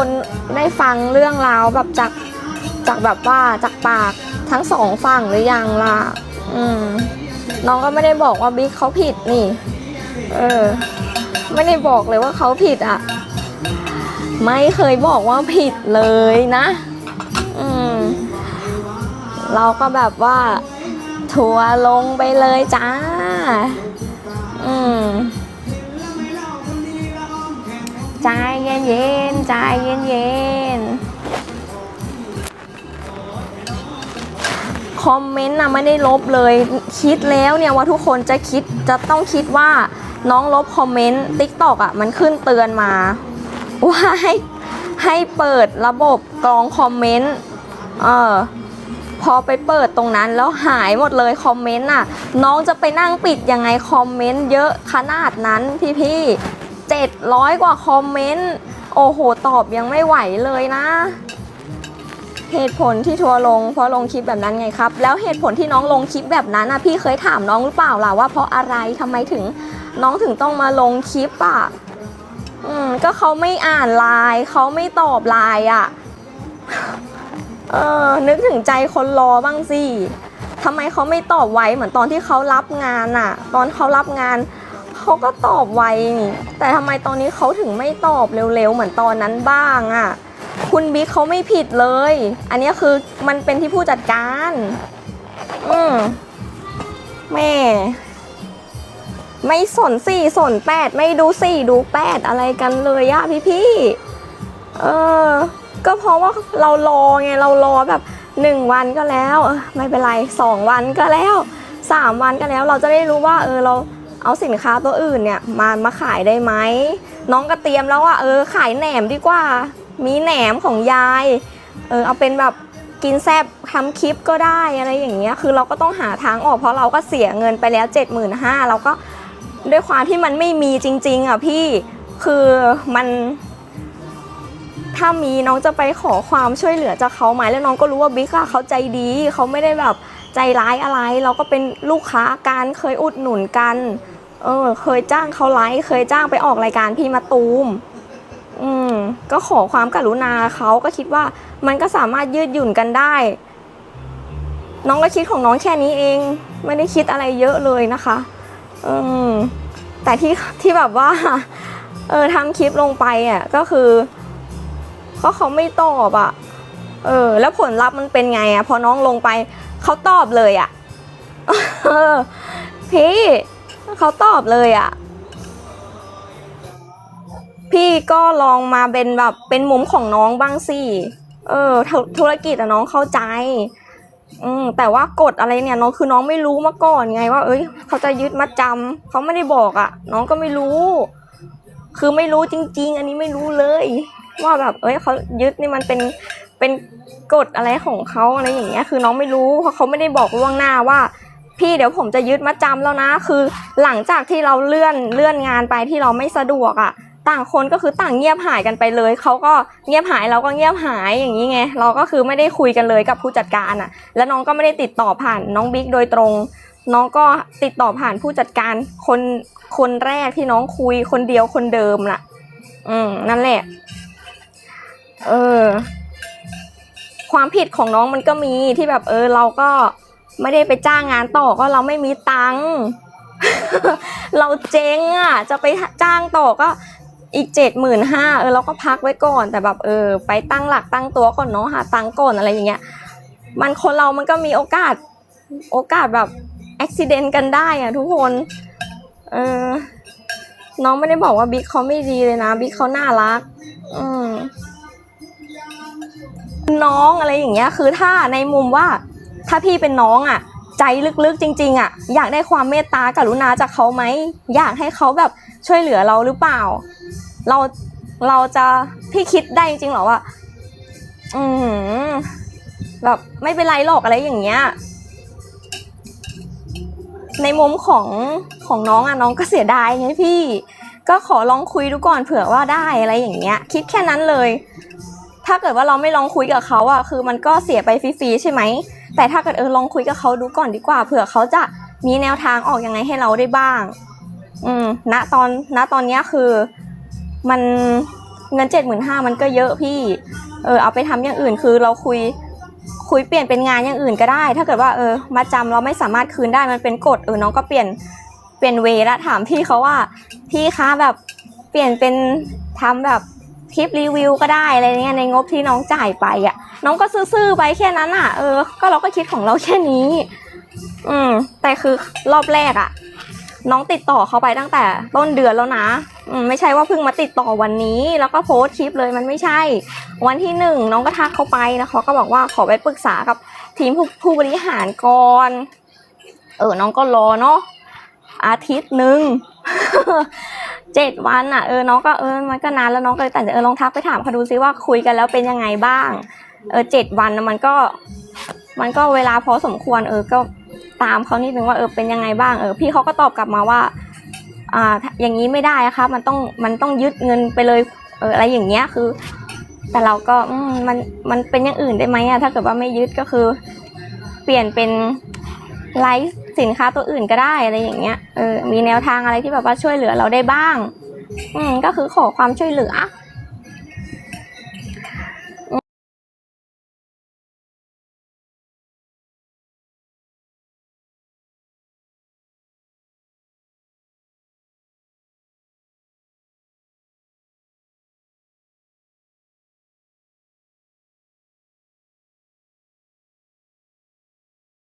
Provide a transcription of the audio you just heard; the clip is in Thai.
คนได้ฟังเรื่องราวแบบจากจากแบบว่าจากปากทั้งสองฝั่งหรือยังล่ะ อืม น้องก็ไม่ได้บอกว่าบิ๊กเขาผิดนี่ เออ ไม่ได้บอกเลยว่าเขาผิดอะ ไม่เคยบอกว่าผิดเลยนะ อืม เราก็แบบว่า ทัวลงไปเลยจ้า อืม ใจเย็นเย็นใจเย็นเย็นคอมเมนต์นะไม่ได้ลบเลย คิดแล้วเนี่ยว่าทุกคนจะคิดจะต้องคิดว่าน้องลบคอมเมนต์ติ๊กตอกอะมันขึ้นเตือนมา ว่าให้ให้เปิดระบบกรองคอมเมนต์เออพอไปเปิดตรงนั้นแล้วหายหมดเลยคอมเมนต์น่ะ น้องจะไปนั่งปิดยังไงคอมเมนต์เยอะขนาดนั้นพี่พี่ เจ็ดร้อยกว่าคอมเมนต์ โอ้โห ตอบยังไม่ไหวเลยนะ เหตุผลที่ทัวลง เพราะลงคลิปแบบนั้นไงครับ แล้วเหตุผลที่น้องลงคลิปแบบนั้นนะพี่เคยถามน้องหรือเปล่าล่ะว่าเพราะอะไรทำไมถึงน้องถึงต้องมาลงคลิปอะ อืม ก็เขาไม่อ่านไลน์เขาไม่ตอบไลน์อะ เออ นึกถึงใจคนรอบ้างสิทำไมเขาไม่ตอบไวเหมือนตอนที่เขารับงานอะตอนเขารับงาน เขาก็ตอบไวนี่ แต่ทำไมตอนนี้เขาถึงไม่ตอบเร็วๆ เหมือนตอนนั้นบ้างอะคุณบิ๊กเขาไม่ผิดเลย อันนี้คือมันเป็นที่ผู้จัดการ อืมแม่ ไม่สนสี่สนแปดไม่ดูสี่ดูแปดอะไรกันเลยอะพี่ๆเออ ก็เพราะว่าเรารอไงเรารอแบบหนึ่งวันก็แล้ว ไม่เป็นไรสองวันก็แล้วสามวันก็แล้ว เราจะได้รู้ว่า เออเรา เอาสินค้าตัวอื่นเนี่ยมามาขายได้ไหมน้องก็เตรียมแล้วว่าเออขายแหนมดีกว่า มีแหนมของยายเออเอาเป็นแบบกินแซบทำคลิปก็ได้อะไรอย่างเงี้ยคือเราก็ต้องหาทางออกเพราะเราก็เสียเงินไปแล้ว 75,000เราก็ด้วยความที่มันไม่มีจริง ๆอะพี่คือมัน ถ้ามีน้องจะไปขอความช่วยเหลือจากเขาไหมแล้วน้องก็รู้ว่าบิ๊กอะเขาใจดีเขาไม่ได้แบบ ใจร้ายอะไร เราก็เป็นลูกค้ากันเคยอุดหนุนกัน เออ เคยจ้างเขาไลฟ์เคยจ้างไปออกรายการพี่มาตูม อืม ก็ขอความกรุณาเขาก็คิดว่ามันก็สามารถยืดหยุ่นกันได้ น้องก็คิดของน้องแค่นี้เอง ไม่ได้คิดอะไรเยอะเลยนะคะ อืม แต่ที่ที่แบบว่า เออทำคลิปลงไปอะก็คือก็เขาไม่ตอบอะ เออ แล้วผลลัพธ์มันเป็นไงอะ พอน้องลงไป เขาตอบเลยอะ่ะพี่เขาตอบเลยอะ่ะพี่ก็ลองมาเป็นแบบเป็นมุมของน้องบ้างสิ เออธุธุรกิจอะน้องเข้าใจ อืมแต่ว่ากฎอะไรเนี่ยน้องคือน้องไม่รู้มาก่อนไงว่า เอ้ย เขาจะยึดมัดจำเขาไม่ได้บอกอะ่ะน้องก็ไม่รู้ คือไม่รู้จริง ๆ อันนี้ไม่รู้เลย ว่าแบบ เอ้ยเขายึดนี่มันเป็น เป็นกฎอะไรของเขาอะไรอย่างเงี้ยคือน้องไม่รู้เพราะเขาไม่ได้บอกล่วงหน้าว่า พี่เดี๋ยวผมจะยึดมาจำแล้วนะ คือหลังจากที่เราเลื่อนเลื่อนงานไปที่เราไม่สะดวกอะ่ะต่างคนก็คือต่างเงียบหายกันไปเลย เขาก็เงียบหายเราก็เงียบหายอย่างนี้ไง เราก็คือไม่ได้คุยกันเลยกับผู้จัดการอะ่ะ แล้วน้องก็ไม่ได้ติดต่อผ่านน้องบิ๊กโดยตรง น้องก็ติดต่อผ่านผู้จัดการคนคนแรกที่น้องคุยคนเดียวคนเดิมน่ะ อืมนั่นแหละ เออ ความผิดของน้องมันก็มีที่แบบเออเราก็ไม่ได้ไปจ้างงานต่อก็เราไม่มีตังค์เราเจ๊งอะจะไปจ้างต่อก็อีกเจ็ดหมื่นห้าเออเราก็พักไว้ก่อน แต่แบบเออ ไปตั้งหลักตั้งตัวก่อนเนาะหาตังค์ก่อนอะไรอย่างเงี้ย มันคนเรามันก็มีโอกาสโอกาสแบบอุบิเหตุกันได้อะทุกคนเออน้องไม่ได้บอกว่าบิ๊กเขาไม่ดีเลยนะบิ๊กเขาน่ารัก อืม น้องอะไรอย่างเงี้ย คือถ้าในมุมว่าถ้าพี่เป็นน้องอะ ใจลึกๆจริง ๆอะ อยากได้ความเมตตากรุณาจากเขาไหมอยากให้เขาแบบช่วยเหลือเราหรือเปล่า เราเราจะพี่คิดได้จริงหรอว่า อืมแบบไม่เป็นไรหรอกอะไรอย่างเงี้ย ในมุมของของน้องอะน้องก็เสียดายไงพี่ ก็ขอลองคุยดูก่อนเผื่อว่าได้อะไรอย่างเงี้ย คิดแค่นั้นเลย ถ้าเกิดว่าเราไม่ลองคุยกับเขาอะคือมันก็เสียไปฟรีๆใช่ไหม แต่ถ้าเกิดเออลองคุยกับเขาดูก่อนดีกว่า เผื่อเขาจะมีแนวทางออกยังไงให้เราได้บ้าง อืม ณ ตอน ณ ตอนนี้คือมันเงินเจ็ดหมื่นห้ามันก็เยอะพี่ เออเอาไปทำอย่างอื่นคือเราคุยคุยเปลี่ยนเป็นงานอย่างอื่นก็ได้ ถ้าเกิดว่าเออมาจำเราไม่สามารถคืนได้มันเป็นกฎเออน้องก็เปลี่ยนเปลี่ยนเวละถามพี่เขาว่าพี่คะแบบเปลี่ยนเป็นทำแบบ คลิปรีวิวก็ได้อะไรเงี้ยในงบที่น้องจ่ายไปอะ น้องก็ซื่อๆไปแค่นั้นอะ เออ ก็เราก็คิดของเราแค่นี้ อืม แต่คือรอบแรกอะ น้องติดต่อเขาไปตั้งแต่ต้นเดือนแล้วนะ อืมไม่ใช่ว่าเพิ่งมาติดต่อวันนี้ แล้วก็โพสต์คลิปเลยมันไม่ใช่ วันที่หนึ่งน้องก็ทักเขาไปนะเขาก็บอกว่าขอไปปรึกษากับทีมผู้ผู้บริหารก่อน เออ น้องก็รอเนาะอาทิตย์หนึ่ง เจ็ดวันอะเออน้องก็เออมันก็นานแล้วน้องก็เลยตัดเออลองทักไปถามเขาดูซิว่าคุยกันแล้วเป็นยังไงบ้าง เออเจ็ดวันน่ะมันก็ มันก็เวลาพอสมควร เออก็ตามเขานิดนึงว่าเออเป็นยังไงบ้างเออพี่เขาก็ตอบกลับมาว่าอ่าอย่างนี้ไม่ได้ะครับมันต้องมันต้องยึดเงินไปเลยเอออะไรอย่างเงี้ยคือ แต่เราก็อืมมันมันเป็นอย่างอื่นได้ไหมอะถ้าเกิดว่าไม่ยึดก็คือ เปลี่ยนเป็นไลฟ์ สินค้าตัวอื่นก็ได้อะไรอย่างเงี้ยเออมีแนวทางอะไรที่แบบว่าช่วยเหลือเราได้บ้าง อืมก็คือขอความช่วยเหลือ